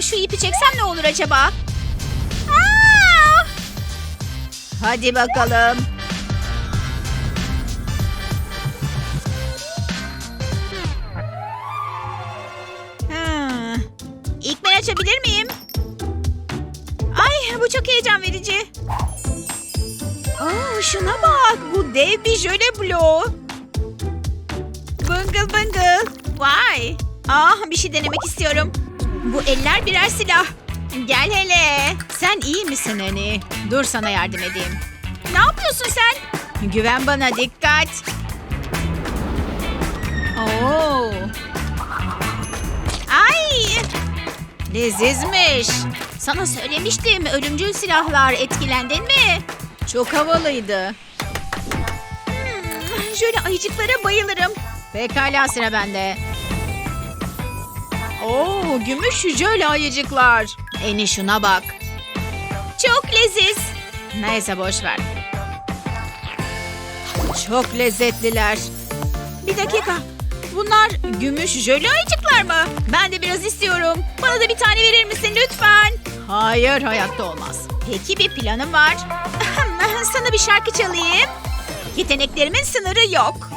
Şu ipi çeksem ne olur acaba? Aa! Hadi bakalım. Ha. İlk ben açabilir miyim? Ay bu çok heyecan verici. Aa, şuna bak. Bu dev bir jöle bloğu. Bıngıl bıngıl. Vay. Ah bir şey denemek istiyorum. Bu eller birer silah. Gel hele. Sen iyi misin hani? Dur sana yardım edeyim. Ne yapıyorsun sen? Güven bana dikkat. Oo. Ay. Lezizmiş. Sana söylemiştim ölümcül silahlar etkilendin mi? Çok havalıydı. Hmm, şöyle ayıcıklara bayılırım. Pekala sıra bende. Oo, gümüş jöle ayıcıklar. Eni şuna bak. Çok leziz. Neyse boş ver. Çok lezzetliler. Bir dakika. Bunlar gümüş jöle ayıcıklar mı? Ben de biraz istiyorum. Bana da bir tane verir misin lütfen? Hayır hayatta olmaz. Peki bir planım var. Sana bir şarkı çalayım. Yeteneklerimin sınırı yok.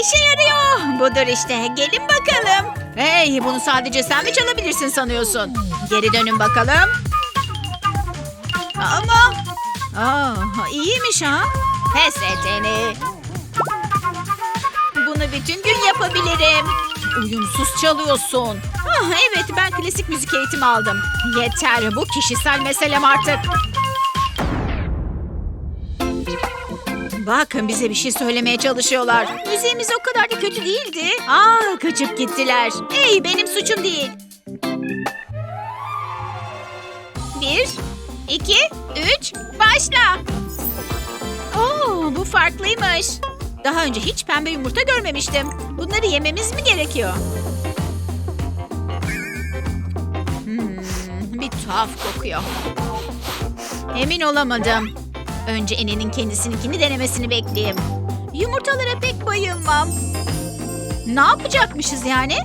İşe yarıyor. Budur işte. Gelin bakalım. Hey bunu sadece sen mi çalabilirsin sanıyorsun? Geri dönün bakalım. Ama... Aa, iyiymiş ha. Pes eteni. Bunu bütün gün yapabilirim. Uyumsuz çalıyorsun. Ah, evet ben klasik müzik eğitimi aldım. Yeter bu kişisel meselem artık. Bakın bize bir şey söylemeye çalışıyorlar. Müziğimiz o kadar da kötü değildi. Aa kaçıp gittiler. Hey benim suçum değil. Bir, iki, üç, başla. Oo bu farklıymış. Daha önce hiç pembe yumurta görmemiştim. Bunları yememiz mi gerekiyor? Hmm, bir tuhaf kokuyor. Emin olamadım. Önce Ene'nin kendisininkini denemesini bekleyeyim. Yumurtalara pek bayılmam. Ne yapacakmışız yani?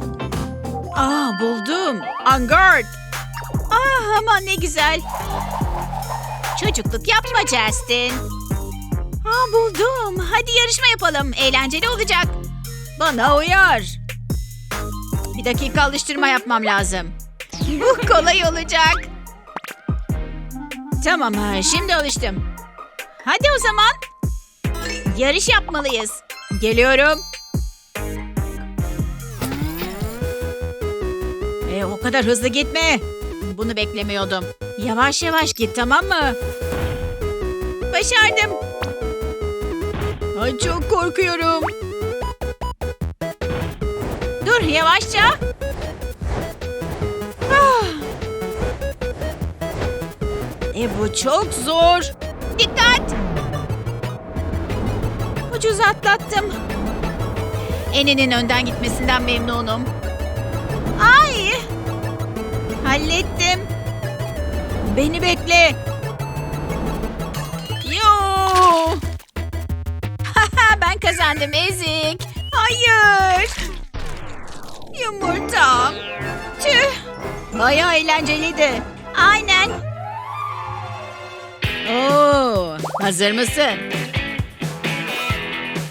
Aa buldum. Angard. Ah aman ne güzel. Çocukluk yapma Justin. Aa buldum. Hadi yarışma yapalım. Eğlenceli olacak. Bana uyar. Bir dakika alıştırma yapmam lazım. Bu kolay olacak. Tamam şimdi alıştım. Hadi o zaman. Yarış yapmalıyız. Geliyorum. E, o kadar hızlı gitme. Bunu beklemiyordum. Yavaş yavaş git tamam mı? Başardım. Ay çok korkuyorum. Dur yavaşça. Ah. E bu çok zor. Dikkat. Ucuz atlattım. Eninin önden gitmesinden memnunum. Ay. Hallettim. Beni bekle. Yo. ben kazandım ezik. Hayır. Yumurtam. Tüh. Bayağı eğlenceliydi. Aynen. Hazır mısın?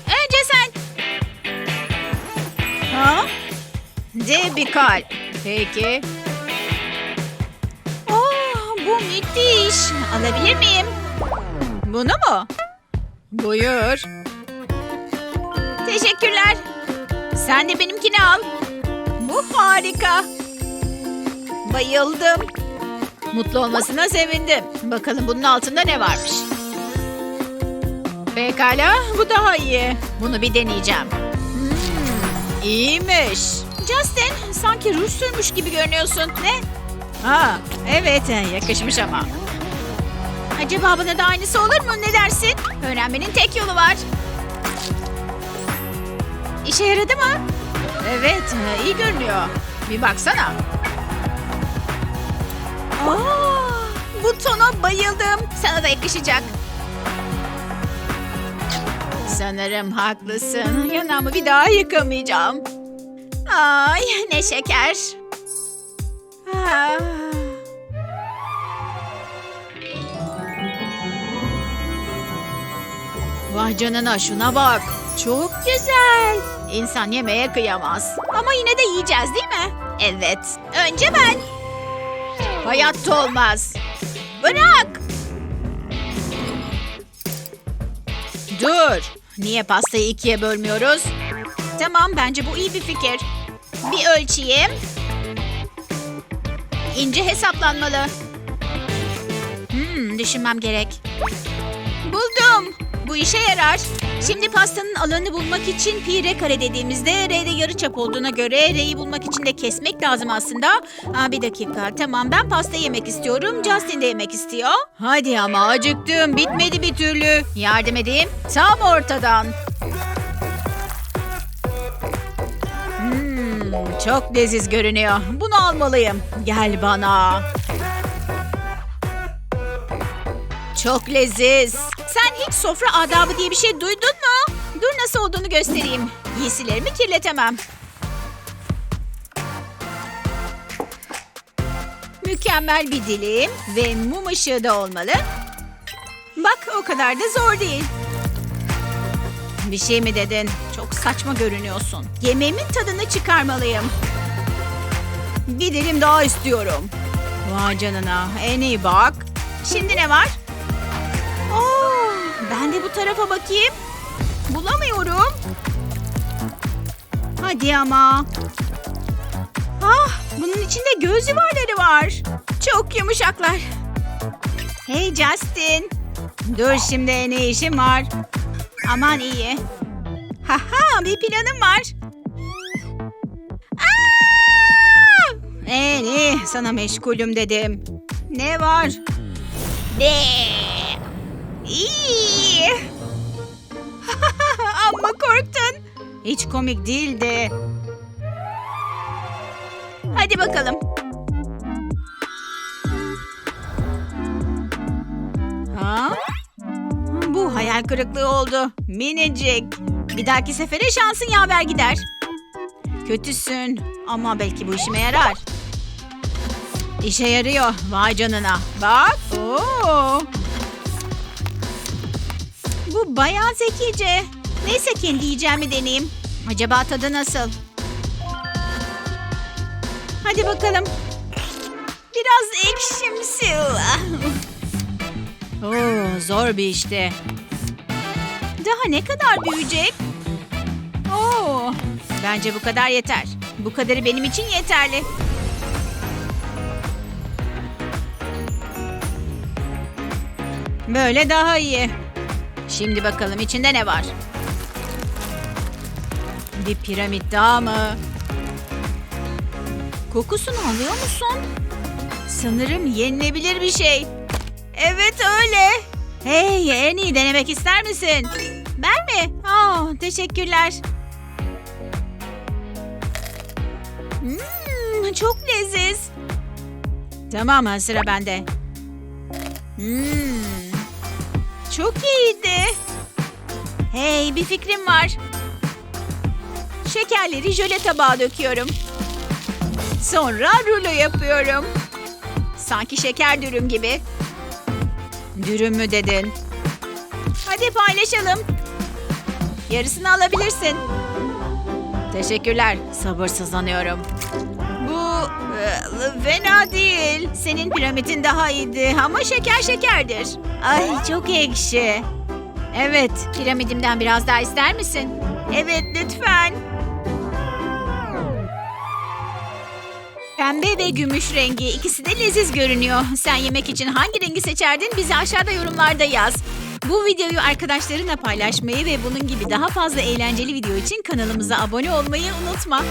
Önce sen. Ha? Dev bir kalp. Peki. Oh, bu müthiş. Alabilir miyim? Bunu mu? Buyur. Teşekkürler. Sen de benimkini al. Bu harika. Bayıldım. Mutlu olmasına sevindim. Bakalım bunun altında ne varmış. Pekala, bu daha iyi. Bunu bir deneyeceğim. Hmm, iyiymiş. Justin, sanki ruj sürmüş gibi görünüyorsun. Ne? Ha, evet, yakışmış ama. Acaba bana da aynısı olur mu? Ne dersin? Öğrenmenin tek yolu var. İşe yaradı mı? Evet, iyi görünüyor. Bir baksana. Aa, bu tona bayıldım. Sana da yakışacak. Sanırım haklısın. Yanağımı bir daha yıkamayacağım. Ay ne şeker. Ah. Vay canına şuna bak. Çok güzel. İnsan yemeye kıyamaz. Ama yine de yiyeceğiz değil mi? Evet. Önce ben. Hayatta olmaz. Bırak. Dur. Niye pastayı ikiye bölmüyoruz? Tamam bence bu iyi bir fikir. Bir ölçeyim. İnce hesaplanmalı. Hmm, düşünmem gerek. Buldum. Bu işe yarar. Şimdi pastanın alanını bulmak için pi r kare dediğimizde r'de yarıçap olduğuna göre r'yi bulmak için de kesmek lazım aslında. Aa, bir dakika tamam ben pasta yemek istiyorum. Justin de yemek istiyor. Hadi ama acıktım. Bitmedi bir türlü. Yardım edeyim. Tam ortadan. Hmm, çok leziz görünüyor. Bunu almalıyım. Gel bana. Çok leziz. Hiç sofra adabı diye bir şey duydun mu? Dur nasıl olduğunu göstereyim. Giysilerimi kirletemem. Mükemmel bir dilim ve mum ışığı da olmalı. Bak o kadar da zor değil. Bir şey mi dedin? Çok saçma görünüyorsun. Yemeğimin tadını çıkarmalıyım. Bir dilim daha istiyorum. Vay canına. En iyi bak. Şimdi ne var? Ben de bu tarafa bakayım. Bulamıyorum. Hadi ama. Ah, bunun içinde göz yuvarları var. Çok yumuşaklar. Hey Justin. Dur şimdi ne işim var? Aman iyi. Haha bir planım var. Aa! En iyi sana meşgulüm dedim. Ne var? De. İyi. Amma korktun. Hiç komik değildi. Hadi bakalım. Ha? Bu hayal kırıklığı oldu. Minicik. Bir dahaki sefere şansın yaver gider. Kötüsün ama belki bu işime yarar. İşe yarıyor. Vay canına. Bak. Oo. Bu bayağı zekice. Neyse kendi yiyeceğimi deneyeyim. Acaba tadı nasıl? Hadi bakalım. Biraz ekşimsi. Oo, zor bir işte. Daha ne kadar büyüyecek? Oo, bence bu kadar yeter. Bu kadarı benim için yeterli. Böyle daha iyi. Şimdi bakalım içinde ne var? Bir piramit daha mı? Kokusunu alıyor musun? Sanırım yenilebilir bir şey. Evet öyle. Hey en iyi denemek ister misin? Ben mi? Aa, teşekkürler. Hmm, çok leziz. Tamam sıra bende. Hmm, çok iyiydi. Hey bir fikrim var. Şekerleri jöle tabağa döküyorum. Sonra rulo yapıyorum. Sanki şeker dürüm gibi. Dürüm mü dedin? Hadi paylaşalım. Yarısını alabilirsin. Teşekkürler. Sabırsızlanıyorum. Fena değil. Senin piramidin daha iyiydi ama şeker şekerdir. Ay çok ekşi. Evet, piramidimden biraz daha ister misin? Evet, lütfen. Pembe ve gümüş rengi ikisi de leziz görünüyor. Sen yemek için hangi rengi seçerdin bize aşağıda yorumlarda yaz. Bu videoyu arkadaşlarınla paylaşmayı ve bunun gibi daha fazla eğlenceli video için kanalımıza abone olmayı unutma.